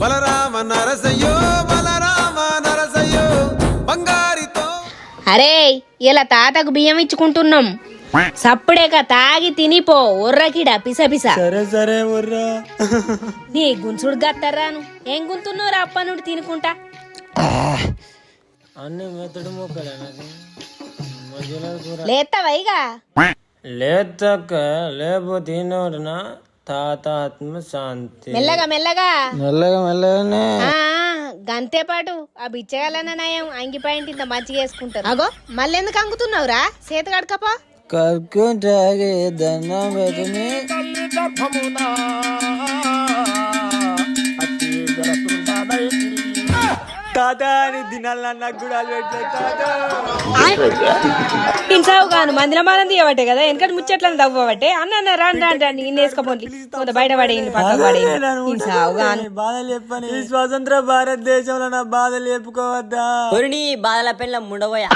బలరామ నరసయ్యో బలరామ నరసయ్యో బంగారితో. అరే ఇలా తాతకు బియ్యం ఇచ్చుకుంటున్నాం. సప్పుడేక తాగి తినిపో ఉర్రకిడా పిస పిస. సరే సరే ఉర్రా నీ గుంచుడు గత్తర్రాను. ఏం గుంతున్నోరా అప్ప నుండి తినుకుంటా? అన్ని మెత్తడు మొక్కలే నాకు మధ్యలో కూర. లేత్తవైగా లేతక్క లేకపోతే ఈనోరునా తాత ఆత్మ శాంతి మెల్లగా మెల్లగా. మెల్లగా మెల్లగానే. ఆ గంతే పాటు ఆ బిచ్చగాలన్న నయం అంగిపాయింట్ ఇంత మంచిగా వేసుకుంటారు. అగో మళ్ళెందుకు అంగుతున్నావురా? చేతి కడకపో కలుకుంటాగే దండం పెట్టుని తాత అని దినాల నాకు కూడా పెట్టలేదు తాత. తినసావు కాను మందిల మానం తీయబట్టే కదా వెనకటి ముచ్చట్లను తవ్వబట్టే అన్న అన్న రాండి రాండి రాండి ఇన్ని వేసుకోపోండి కొంత బయట పడేయండి పక్కకు పడేయండి తినసావు కాను బాధలు చెప్పని. ఈ స్వతంత్ర భారతదేశంలో నా బాధలు చెప్పుకోవద్దా? బాధల పెళ్ళ ముండబోయా.